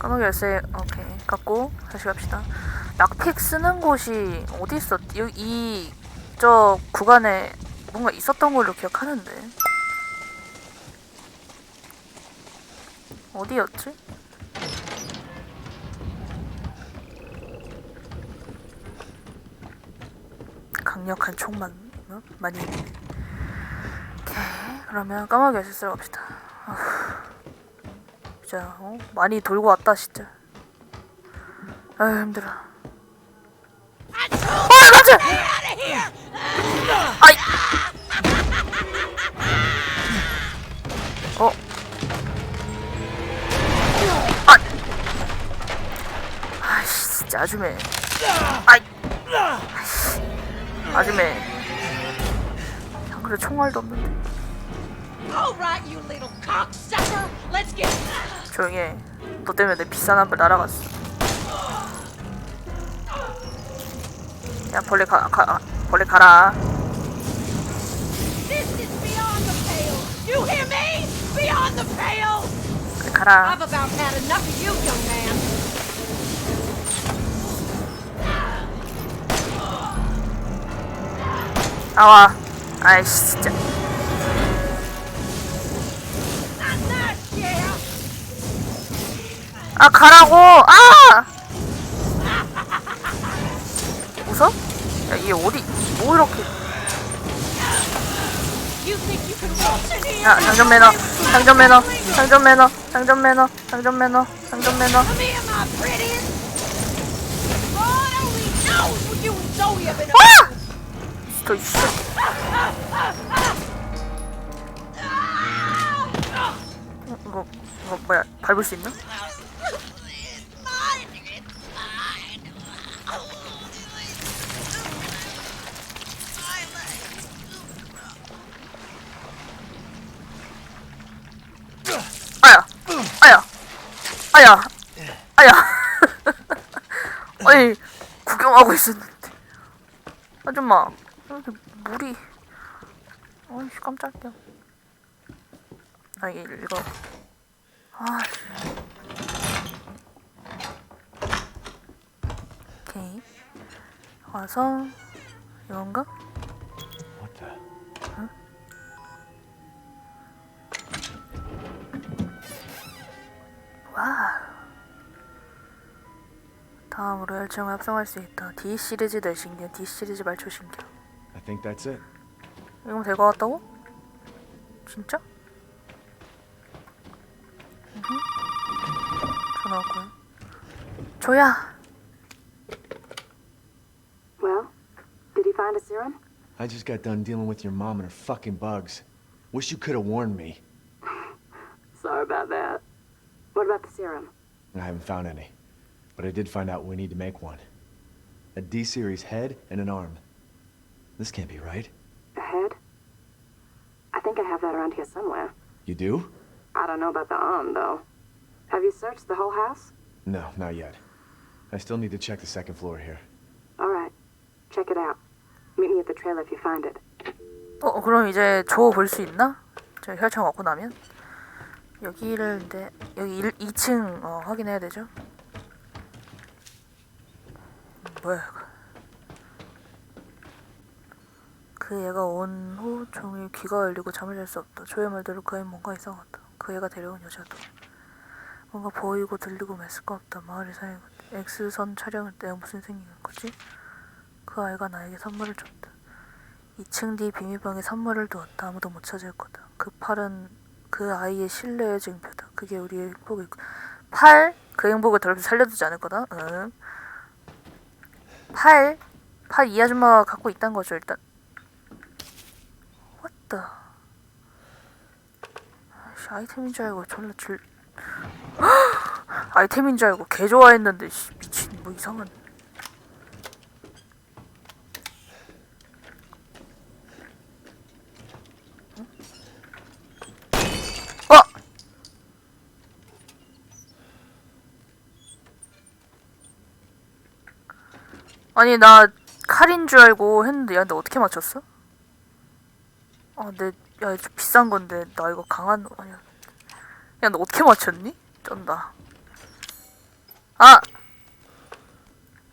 까마귀 열쇠 오케이 갖고 다시 갑시다 락픽 쓰는 곳이 어디 있었 여기 이저 구간에 뭔가 있었던 걸로 기억하는데 어디였지? 강력한 총만 어? 많이 있네. 오케이 그러면 까마귀 열쇠 쓰러 갑시다. 진짜 어? 많이 돌고 왔다 진짜. 아유 힘들어. 아 맞아 아이! 어? 아. 아이씨 진짜 아줌매. 아이! 아줌매. 안 그래 총알도 없는데. All right, you little cocksucker. Let's get. 조용히 해. 너 때문에 내 비싼 한불 날아갔어. 야 벌레 가, 가 벌레 가라. 그래 가라. 나와. 아이씨 진짜. 아 가라고. 아. 웃어? 야얘 어디 뭐 이렇게? 야 장전 매너, 장전 매너, 장전 매너, 장전 매너, 장전 매너, 장전 매너. Come here, my prettiest. God only knows what you and Zoe have been up 아! 저 이씨. 어, 이거 이거 뭐야 밟을 수 있나? 아야. 아니 구경하고 있었는데. 아줌마, 여기 물이. 아이씨 깜짝이야. 아 이거. 아. 오케이. 와서 이건가? 다음으로 열정을 합성할 수 있다. D 시리즈 내신경, D 시리즈 말초신경. I think that's it. 이건 될 것 같다고? 진짜? 음흠. 전화 왔고요. 조야. Well, did he find a serum? I just got done dealing with your mom and her fucking bugs. Wish you could have warned me. Sorry about that. What about the serum? I haven't found any. But I did find out we need to make one. A D series head and an arm. This can't be right. A head? I think I have that around here somewhere. You do? I don't know about the arm, though. Have you searched the whole house? No, not yet. I still need to check the second floor here. All right. Check it out. Meet me at the trailer if you find it. 어 그럼 이제 조 볼 수 있나? 저 혈청 얻고 나면 여기를 근데 여기 1, 2층 어, 확인해야 되죠? 뭐야? 그 애가 온 후 종일 귀가 열리고 잠을 잘 수 없다. 조의 말대로 그 애는 뭔가 이상하다. 그 애가 데려온 여자도 뭔가 보이고 들리고 메스가 없다. 마을이 사이고 X선 촬영을 때 무슨 생긴 거지? 그 아이가 나에게 선물을 줬다. 2층 뒤 비밀방에 선물을 두었다. 아무도 못 찾을 거다. 그 팔은 그 아이의 신뢰의 증표다. 그게 우리의 행복일 거. 팔? 그 행복을 더럽게 살려두지 않을 거다. 응. 팔? 팔 이 아줌마가 갖고 있다는 거죠 일단. 아이씨, 아이템인 줄 알고 졸라 줄. 아이템인 줄 알고 개 좋아했는데 씨, 미친 뭐 이상한. 아니 나 칼인 줄 알고 했는데 야 근데 어떻게 맞췄어? 아 근데 야 이거 비싼 건데 나 이거 강한 아니야 야너 어떻게 맞췄니? 쩐다 아!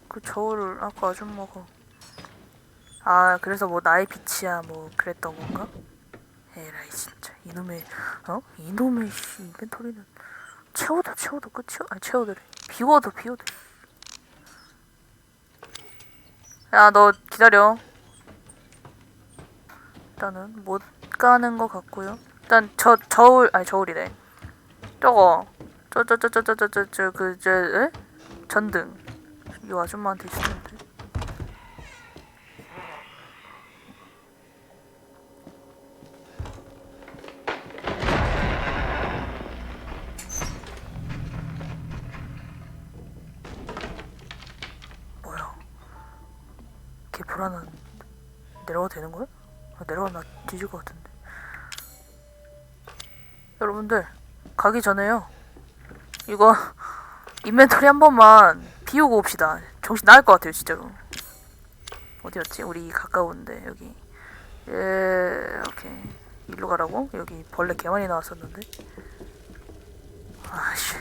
그 저울을 아까 아줌마가 아 그래서 뭐 나의 빛이야 뭐 그랬던 건가? 에라이 진짜 이놈의 어? 이놈의 씨 인벤토리는 채워도 채워도 끝이 아니 채워도래 비워도 비워도 야 너 기다려. 일단은 못 가는 것 같고요. 일단 저 저울 아니 저울이래. 저거. 저 저 저 저 저 저 저 그저 에? 전등. 이 아줌마한테 돼 여러분들 가기 전에요. 이거 인벤토리 한 번만 비우고 옵시다. 정신 나갈 것 같아요 진짜로. 어디였지? 우리 가까운데 여기. 예 오케이. 일로 가라고? 여기 벌레 개 많이 나왔었는데. 아씨.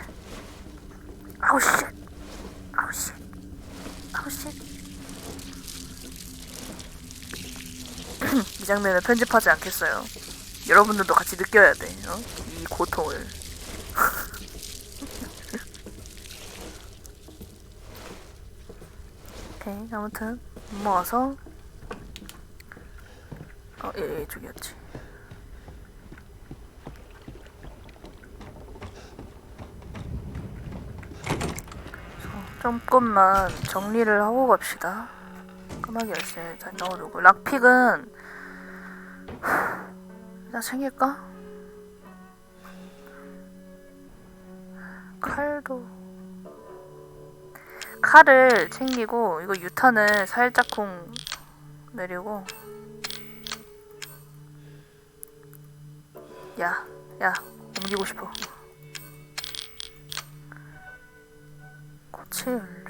아우 씨. 아우 씨. 아우 씨. 이 장면을 편집하지 않겠어요. 여러분들도 같이 느껴야 돼. 어? 이 고통을. 오케이 아무튼 모아서 어, 예, 예, 저기였지. 조금만 정리를 하고 갑시다. 끄마기 열쇠 잘 넣어두고 락픽은 나 챙길까? 칼도 칼을 챙기고 이거 유탄을 살짝쿵 내리고 야, 야, 옮기고 싶어. 고칠.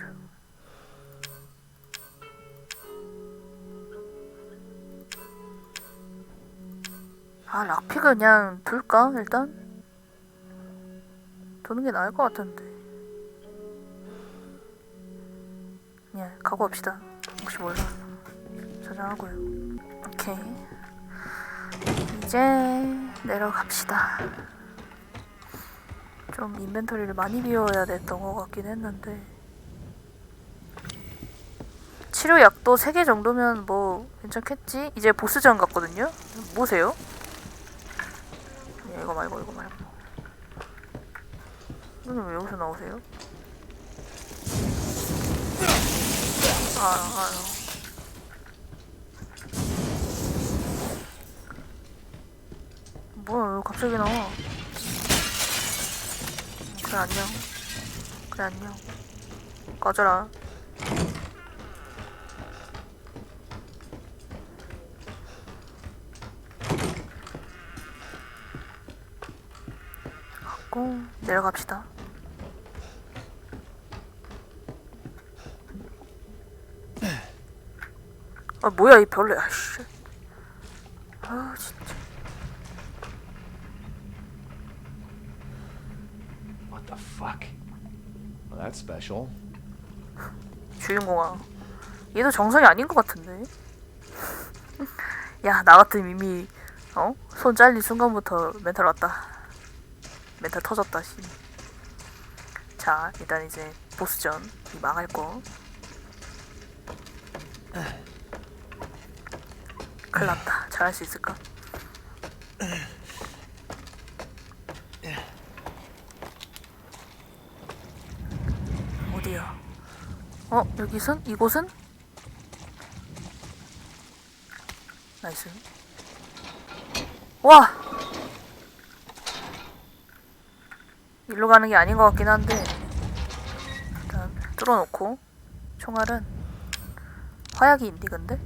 아, 락픽 그냥 둘까, 일단? 두는 게 나을 것 같은데. 그냥 가고 합시다. 혹시 몰라. 저장하고요. 오케이. 이제 내려갑시다. 좀 인벤토리를 많이 비워야 됐던 것 같긴 했는데. 치료약도 3개 정도면 뭐 괜찮겠지? 이제 보스전 같거든요? 뭐세요? 예, 이거 말고 이거 말고 선생님 왜 여기서 나오세요? 아, 아유 뭐야 왜 갑자기 나와? 그래 안녕. 그래 안녕. 꺼져라 갖고 내려갑시다. 아 뭐야 이 벌레 아씨. 아 진짜. What the fuck? Well, that's special. 주인공아. 얘도 정상이 아닌 것 같은데. 야 나 같은 이미 어? 손 잘린 순간부터 멘탈 왔다. 멘탈 터졌다 씨. 자 일단 이제 보스전 이 망할 거. 큰일 났다. 잘할 수 있을까? 어디야? 어 여기선 이곳은 나이스 와 일로 가는 게 아닌 것 같긴 한데 일단 뚫어놓고 총알은 화약이 있니 근데?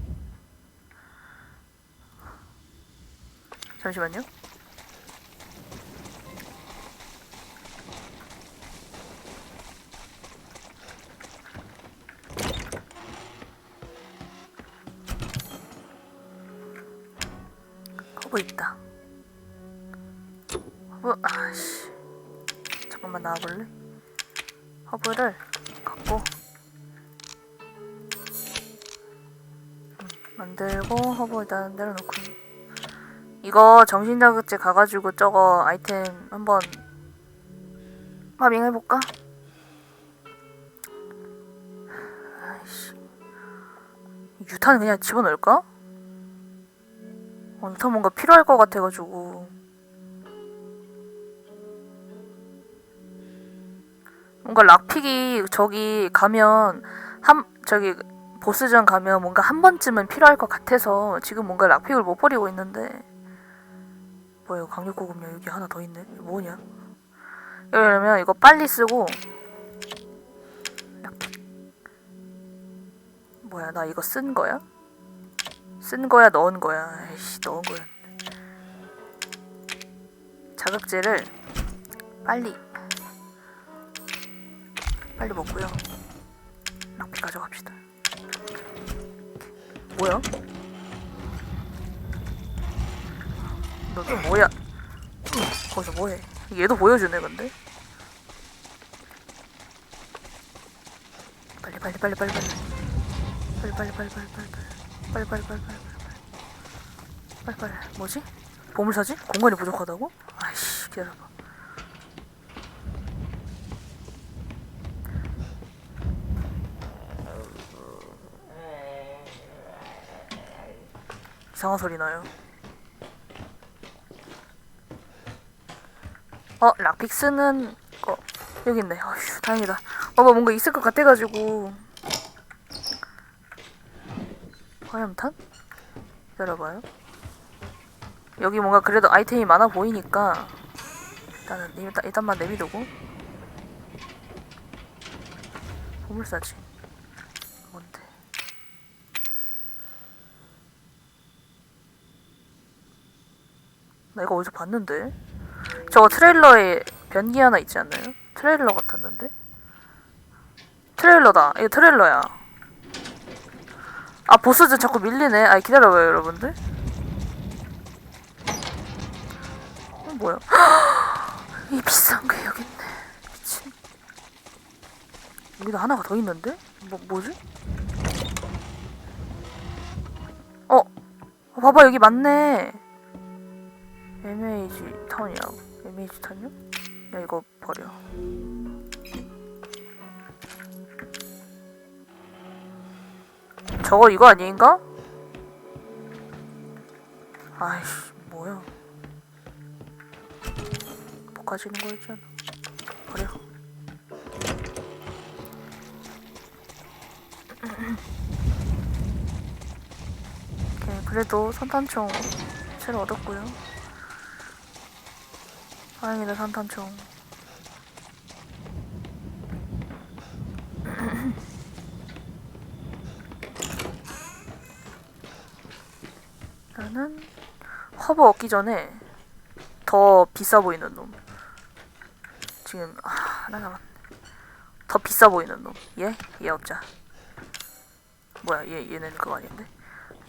잠시만요 허브를 갖고 음, 만들고 허브 일단 내려놓고 이거 정신자극제 가가지고 저거 아이템 한번 파밍 해볼까? 아이씨 유탄 그냥 집어넣을까? 어, 유탄 뭔가 필요할 것 같아가지고 뭔가 락픽이 저기 가면 한 저기 보스전 가면 뭔가 한 번쯤은 필요할 것 같아서 지금 뭔가 락픽을 못 버리고 있는데. 뭐야 이거 강력고급력 여기 하나 더 있네. 뭐냐? 이러면 이거 빨리 쓰고. 뭐야 나 이거 쓴 거야? 쓴 거야 넣은 거야. 에이씨 넣은 거야 자극제를 빨리 빨리 먹고요. 락피 가져갑시다. 뭐야? 너 또 뭐야? 거기서 뭐해? 얘도 보여주네 근데. 빨리 빨리 빨리 빨리 빨리 빨리 빨리 빨리 빨리 빨리 빨리 빨리 빨리 빨리 빨리 빨리 빨리 뭐지? 보물사지? 공간이 부족하다고? 아이씨 기다려봐. 이상한 소리 나요. 어, 락픽스는 거 여기 있네. 어휴, 다행이다. 어, 뭐 뭔가 있을 것 같아가지고. 화염탄? 기다려봐요. 여기 뭔가 그래도 아이템이 많아 보이니까 일단은 일단 일단만 내비두고 보물사지. 뭔데? 나 이거 어디서 봤는데? 저거 트레일러에 변기 하나 있지 않나요? 트레일러 같았는데? 트레일러다. 이거 트레일러야. 아 보스전 자꾸 밀리네. 아 기다려봐요 여러분들. 어, 뭐야? 이 비싼 게 여기 있네. 미친. 여기도 하나가 더 있는데? 뭐 뭐지? 어, 어 봐봐 여기 맞네. MH 탄이야. MH 탄이야? 야 이거 버려. 저거 이거 아닌가? 아이씨 뭐야? 볶아지는 거였잖아. 버려. 오케이 그래도 산탄총 새로 얻었고요. 다행이다 산탄총 나는 허브 얻기 전에 더 비싸 보이는 놈 지금 아, 하나 남았네 더 비싸 보이는 놈얘? 얘 얻자 뭐야 얘, 얘는 그거 아닌데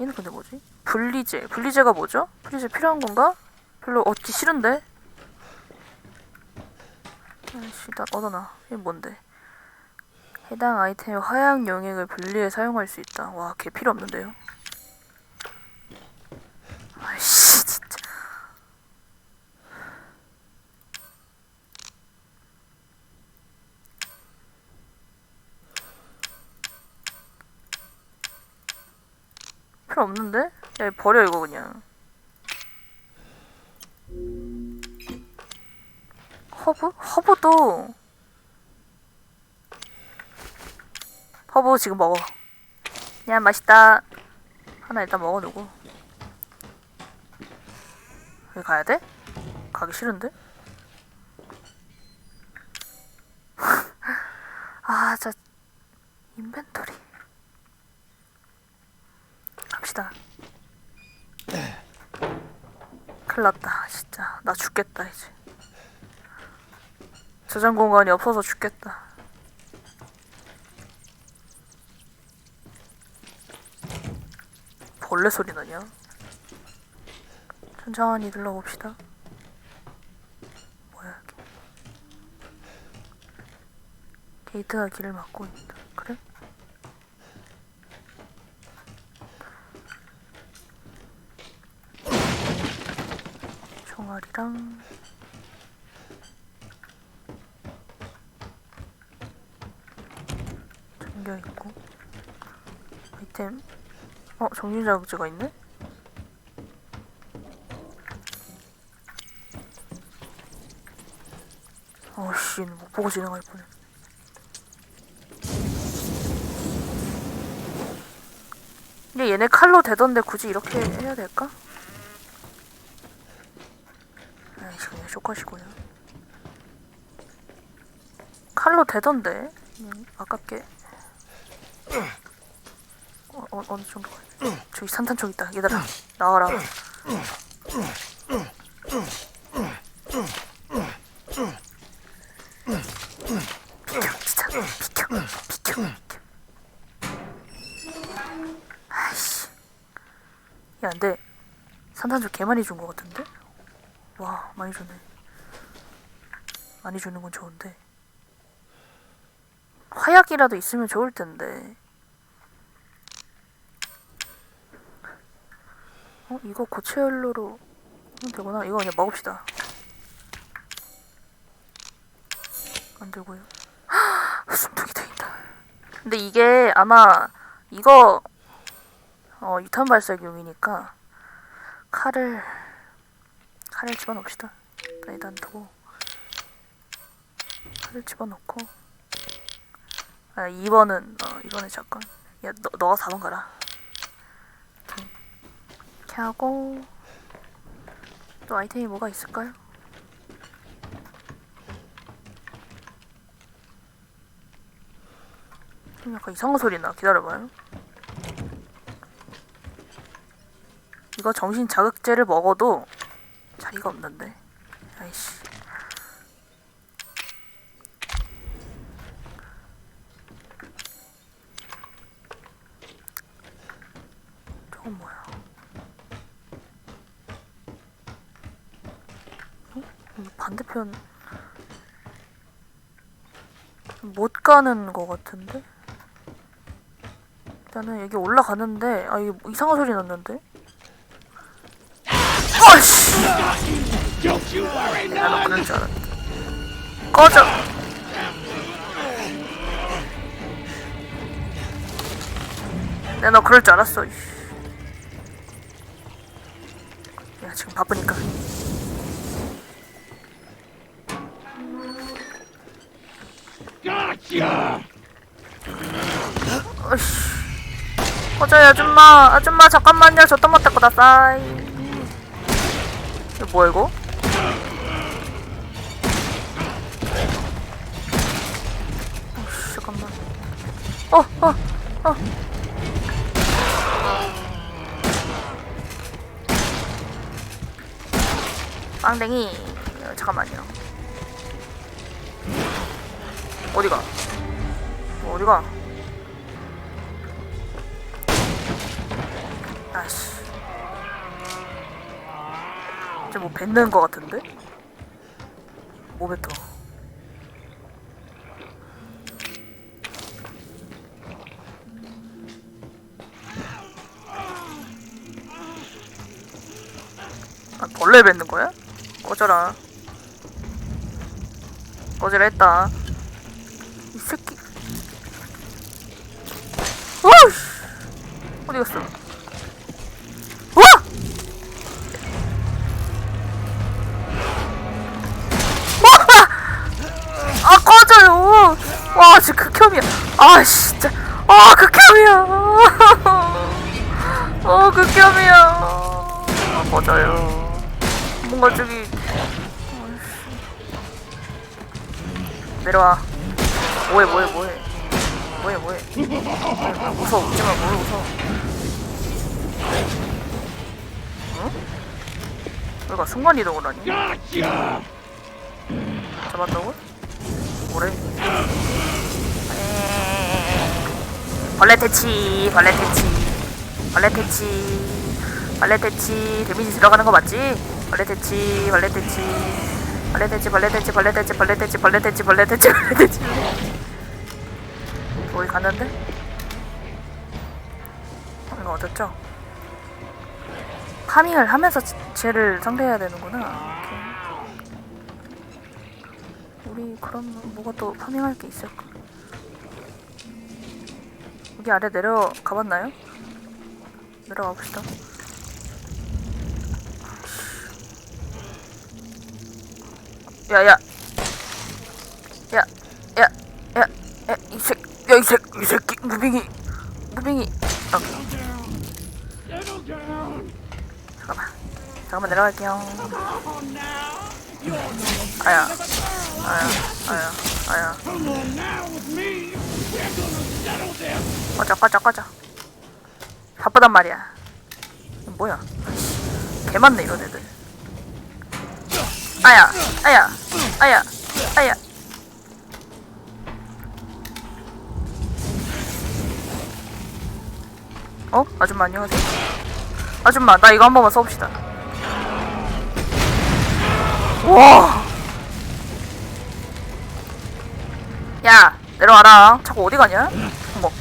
얘는 근데 뭐지? 분리제 분리제가 뭐죠? 분리제 필요한 건가? 별로 얻기 싫은데 아이씨, 나 얻어놔. 이게 뭔데? 해당 아이템의 화약 용액을 분리해 사용할 수 있다. 와, 걔 필요 없는데요? 아이씨, 진짜. 필요 없는데? 야, 버려, 이거 그냥. 허브? 허브도. 허브 지금 먹어. 야 맛있다. 하나 일단 먹어두고. 여기 가야 돼? 가기 싫은데? 아, 저 인벤토리. 갑시다. 큰일 났다 진짜. 나 죽겠다 이제 저장 공간이 없어서 죽겠다. 벌레 소리 나냐? 천천히 둘러봅시다. 뭐야 이게? 게이트가 길을 막고 있다. 그래? 총알이랑 잠겨 있고 아이템 어 정신 자극제가 있네? 어씨 못 보고 지나갈 뻔했. 근데 얘네 칼로 되던데 굳이 이렇게 해야 될까? 아이씨 그냥 쇼컷이고요. 칼로 되던데 그냥 아깝게. 어, 어, 어느 정도 저기 산탄총 있다. 얘들아 나와라. 비켜 진짜 비켜 비켜. 아이씨. 야 근데 산탄총 개 많이 준 거 같은데? 와 많이 주네. 많이 주는 건 좋은데. 화약이라도 있으면 좋을 텐데 어 이거 고체 연료로 하면 되구나. 이거 그냥 먹읍시다. 안 되고요. 숨통이 트인다. 근데 이게 아마 이거 어 유탄 발사기용이니까 칼을 칼을 집어넣읍시다. 일단 두고. 칼을 집어넣고. 아 2번은 어 2번은 잠깐. 야 너, 너가 4번 가라 이렇게 하고 또 아이템이 뭐가 있을까요? 좀 약간 이상한 소리 나 기다려봐요 이거 정신 자극제를 먹어도 자리가 없는데 아이씨 저건 뭐야 어? 이 반대편 못 가는 거 같은데? 일단은 여기 올라가는데 아 이게 뭐 이상한 소리 났는데? 어씨! 나도 그럴 줄 알았다. 꺼져! 내가 너 그럴 줄 알았어. 아줌마 잠깐만요. 저 떠못 닦고 나싸이. 이거 뭐야 이거? 어이씨 잠깐만. 어 어어 어, 어. 빵댕이. 어, 잠깐만요. 어디가? 어, 어디가 아씨. 이제 뭐 뱉는 거 같은데? 뭐 뱉어? 아, 벌레 뱉는 거야? 꺼져라. 꺼지라 했다. 아 진짜. 아 극혐이야. 어 극혐이야. 아, 꺼져요. 뭔가 저기. 내려와. 뭐해 뭐해 뭐해. 뭐해 뭐해. 아, 무서워 웃지마 뭘 웃어. 얘가 순간 이동을 하니? 잡았다고? 뭐래? 벌레 퇴치, 벌레 퇴치, 벌레 퇴치, 벌레 퇴치. 데미지 들어가는 거 맞지? 벌레 퇴치, 벌레 퇴치, 벌레 퇴치, 벌레 퇴치, 벌레 퇴치, 벌레 퇴치, 벌레 퇴치, 벌레 퇴치, 벌레 퇴치. 우리 갔는데? 어, 이거 어딨죠? 파밍을 하면서 지- 쟤를 상대해야 되는구나. 우리 그럼 뭐가 또 파밍할 게 있을까? 여기 아래 내려가 봤나요? 내려가 봅시다. 야 야 야, 야, 야, 야, 이 새, 야, 이 새, 이 새끼, 무빙이, 무빙이. 어. 잠깐만, 잠깐만 내려갈게요. 아야, 아야, 아야, 아야. 꺼져, 꺼져, 꺼져. 바쁘단 말이야. 뭐야? 개 많네 이런 애들. 아야, 아야, 아야, 아야. 어? 아줌마 안녕하세요. 아줌마 나 이거 한 번만 써봅시다. 와. 야 내려와라. 자꾸 어디 가냐? 어머.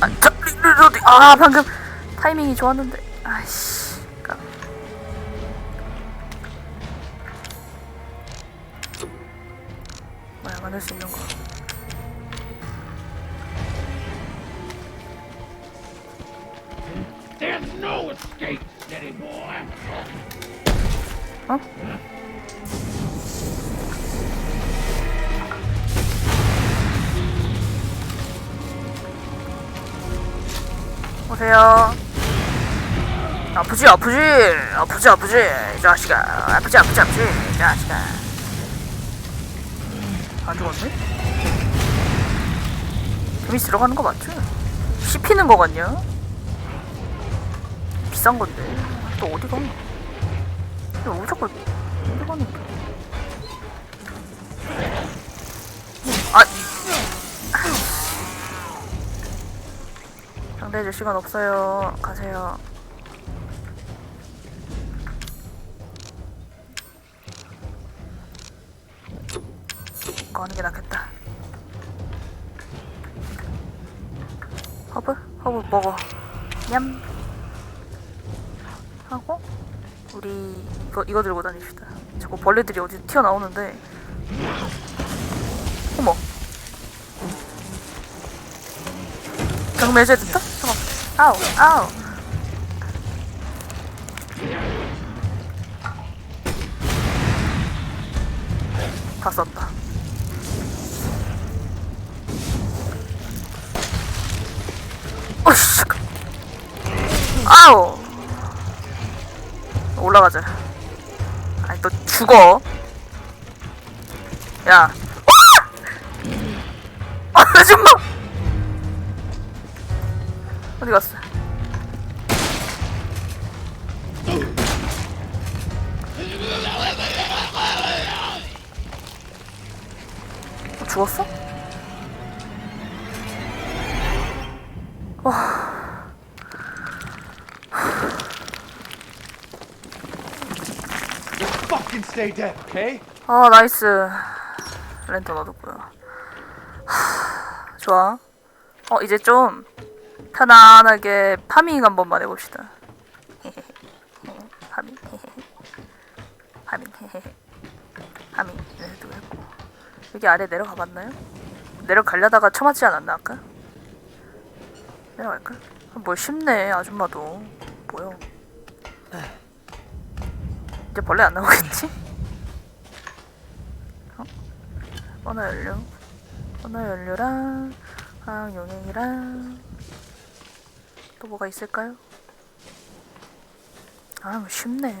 아, 자, 리, 아 방금 타이밍이 좋았는데. 아이씨. 까- 뭐야 만들 수 있는 거. 어? 오세요. 아프지 아프지 아프지 아프지 이 자식아 아프지 아프지 아프지 이 자식아 안 죽었네? 데미지 들어가는 거 맞지? 씹히는 거 같냐? 비싼 건데 또 어디 가? 야, 왜 자꾸 어디 가는 거야? 아, 상대해줄 시간 없어요. 가세요. 이거 하는 게 낫겠다. 허브? 허브 먹어. 냠. 하고 우리 이거 이거 들고 다닙시다. 자꾸 벌레들이 어디 튀어나오는데. 어머. 됐다? 잠깐. 아우 아우. 다 썼다. 어씨. 아우. 올라가자. 아니 또 죽어. 야. 아! 아줌마. 어디 갔어? 어, 죽었어? You fucking stay dead, okay? 아 나이스 랜턴 얻었고요 하, 좋아 어 이제 좀 편안하게 파밍 한 번만 해봅시다. 파밍. 파밍. 파밍. 했고. 여기 아래 내려가 봤나요? 내려가려다가 처맞지 않았나 아까? 내려갈까? 아, 뭘 쉽네 아줌마도. 뭐야? 이제 벌레 안 나오겠지? 언어 연료? 언어 연료랑 화학 용액이랑 또 뭐가 있을까요? 아, 뭐 쉽네.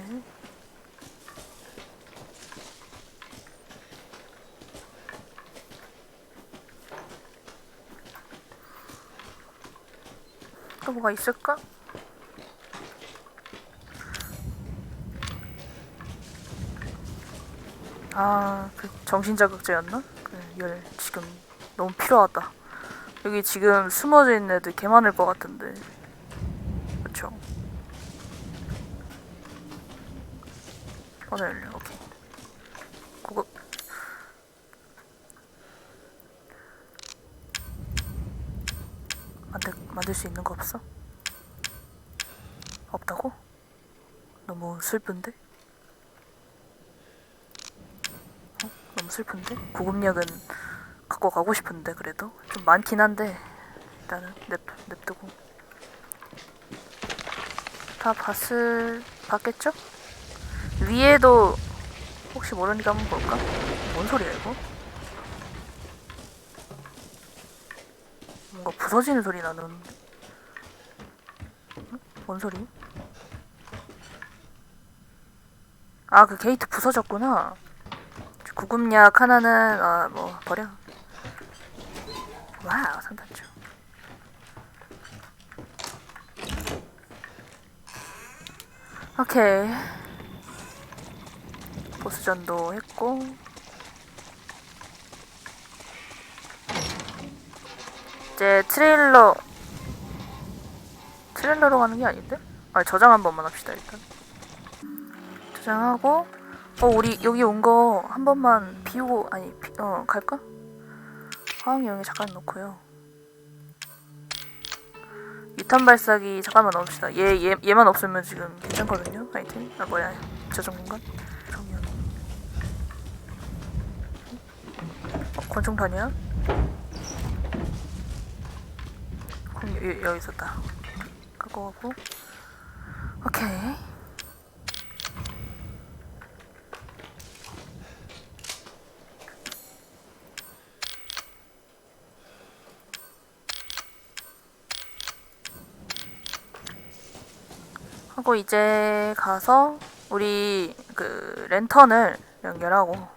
또 뭐가 있을까? 아, 그 정신자극제였나? 그열 지금 너무 필요하다. 여기 지금 숨어져 있는 애들 개 많을 것 같은데. 오늘 여기 고급 만들 만들 수 있는 거 없어? 없다고? 너무 슬픈데? 어? 너무 슬픈데? 고급력은 갖고 가고 싶은데 그래도 좀 많긴 한데 일단은 냅, 냅두고 다 봤을 봤겠죠? 위에도 혹시 모르니까 한번 볼까? 뭔 소리야 이거? 뭔가 부서지는 소리 나는 응? 뭔 소리? 아 그 게이트 부서졌구나 구급약 하나는 아 뭐 버려 와우 상단주 오케이 보스전도 했고. 이제 트레일러 트레일러로 가는 게 아닌데? 아 저장 한 번만 합시다 일단. 저장하고 어 우리 여기 온 거 한 번만 비우고 아니 비, 어 갈까? 화학 여기 잠깐 놓고요. 유탄 발사기 잠깐만 넣읍시다. 얘, 얘, 얘만 없으면 지금 괜찮거든요 하여튼 아 뭐야 저장 공간 정면 어, 권총탄이야? 그럼 여, 여기 있었다 갖고 가고. 오케이. 하고 이제 가서 우리 그 랜턴을 연결하고